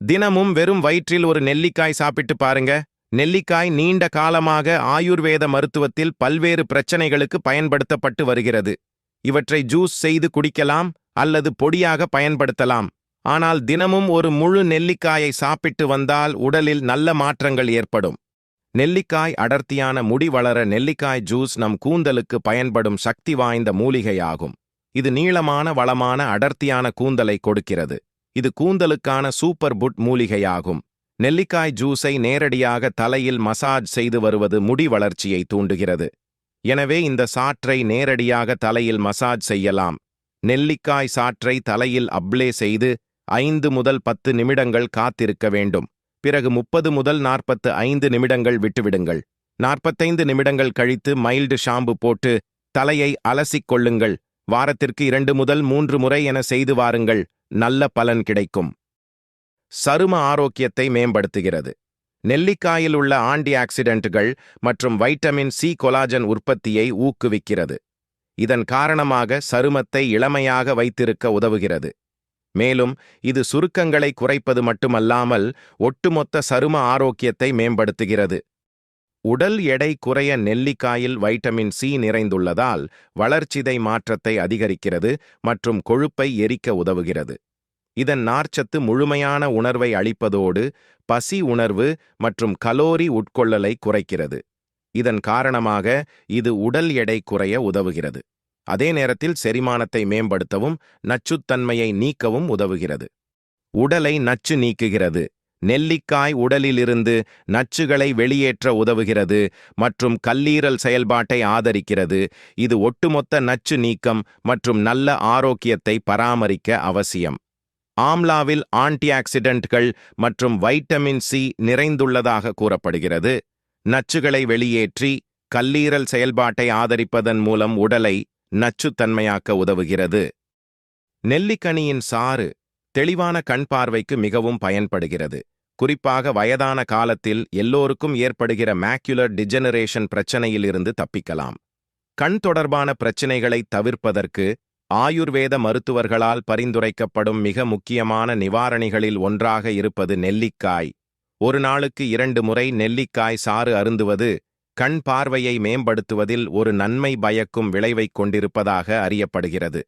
தினமும் வெறும் வயிற்றில் ஒரு நெல்லிக்காய் சாப்பிட்டு பாருங்க. நெல்லிக்காய் நீண்ட காலமாக ஆயுர்வேத மருத்துவத்தில் பல்வேறு பிரச்சனைகளுக்கு பயன்படுத்தப்பட்டு வருகிறது. இவற்றை ஜூஸ் செய்து குடிக்கலாம் அல்லது பொடியாக பயன்படுத்தலாம். ஆனால் தினமும் ஒரு முழு நெல்லிக்காயை சாப்பிட்டு வந்தால் உடலில் நல்ல மாற்றங்கள் ஏற்படும். நெல்லிக்காய் அடர்த்தியான முடி வளர நெல்லிக்காய் ஜூஸ் நம் கூந்தலுக்கு பயன்படும் சக்தி வாய்ந்த மூலிகையாகும். இது நீளமான வளமான அடர்த்தியான கூந்தலை கொடுக்கிறது. இது கூந்தலுக்கான சூப்பர் புட் மூலிகையாகும். நெல்லிக்காய் ஜூஸை நேரடியாக தலையில் மசாஜ் செய்து வருவது முடி வளர்ச்சியை தூண்டுகிறது. எனவே இந்த சாற்றை நேரடியாக தலையில் மசாஜ் செய்யலாம். நெல்லிக்காய் சாற்றை தலையில் அப்ளே செய்து ஐந்து முதல் பத்து நிமிடங்கள் காத்திருக்க வேண்டும். பிறகு முப்பது முதல் நாற்பத்து ஐந்து நிமிடங்கள் விட்டுவிடுங்கள். நாற்பத்தைந்து நிமிடங்கள் கழித்து மைல்டு ஷாம்பு போட்டு தலையை அலசிக் கொள்ளுங்கள். வாரத்திற்கு இரண்டு முதல் மூன்று முறை என செய்து வாருங்கள். நல்ல பலன் கிடைக்கும். சரும ஆரோக்கியத்தை மேம்படுத்துகிறது. நெல்லிக்காயில் உள்ள ஆண்டி ஆக்சிடென்ட்கள் மற்றும் வைட்டமின் சி கொலாஜன் உற்பத்தியை ஊக்குவிக்கிறது. இதன் காரணமாக சருமத்தை இளமையாக வைத்திருக்க உதவுகிறது. மேலும் இது சுருக்கங்களை குறைப்பது மட்டுமல்லாமல் ஒட்டுமொத்த சரும ஆரோக்கியத்தை மேம்படுத்துகிறது. உடல் எடை குறைய நெல்லிக்காயில் வைட்டமின் சி நிறைந்துள்ளதால் வளர்ச்சிதை மாற்றத்தை அதிகரிக்கிறது மற்றும் கொழுப்பை எரிக்க உதவுகிறது. இதன் நார்ச்சத்து முழுமையான உணர்வை அளிப்பதோடு பசி உணர்வு மற்றும் கலோரி உட்கொள்ளலை குறைக்கிறது. இதன் காரணமாக இது உடல் எடை குறைய உதவுகிறது. அதே நேரத்தில் செரிமானத்தை மேம்படுத்தவும் நச்சுத்தன்மையை நீக்கவும் உதவுகிறது. உடலை நச்சு நீக்குகிறது. நெல்லிக்காய் உடலிலிருந்து நச்சுகளை வெளியேற்ற உதவுகிறது மற்றும் கல்லீரல் செயல்பாட்டை ஆதரிக்கிறது. இது ஒட்டுமொத்த நச்சு நீக்கம் மற்றும் நல்ல ஆரோக்கியத்தை பராமரிக்க அவசியம். ஆம்லாவில் ஆன்டிஆக்சிடென்ட்கள் மற்றும் வைட்டமின் சி நிறைந்துள்ளதாக கூறப்படுகிறது. நச்சுகளை வெளியேற்றி கல்லீரல் செயல்பாட்டை ஆதரிப்பதன் மூலம் உடலை நச்சுத்தன்மையாக்க உதவுகிறது. நெல்லிக்கனியின் சாறு தெளிவான கண் பார்வைக்கு மிகவும் பயன்படுகிறது. குறிப்பாக வயதான காலத்தில் எல்லோருக்கும் ஏற்படுகிற மேக்யுலர் டிஜெனரேஷன் பிரச்சனையிலிருந்து தப்பிக்கலாம். கண் தொடர்பான பிரச்சினைகளை தவிர்ப்பதற்கு ஆயுர்வேத மருத்துவர்களால் பரிந்துரைக்கப்படும் மிக முக்கியமான நிவாரணிகளில் ஒன்றாக இருப்பது நெல்லிக்காய். ஒரு நாளுக்கு இரண்டு முறை நெல்லிக்காய் சாறு அருந்துவது கண் பார்வையை மேம்படுத்துவதில் ஒரு நன்மை பயக்கும் விளைவைக் கொண்டிருப்பதாக அறியப்படுகிறது.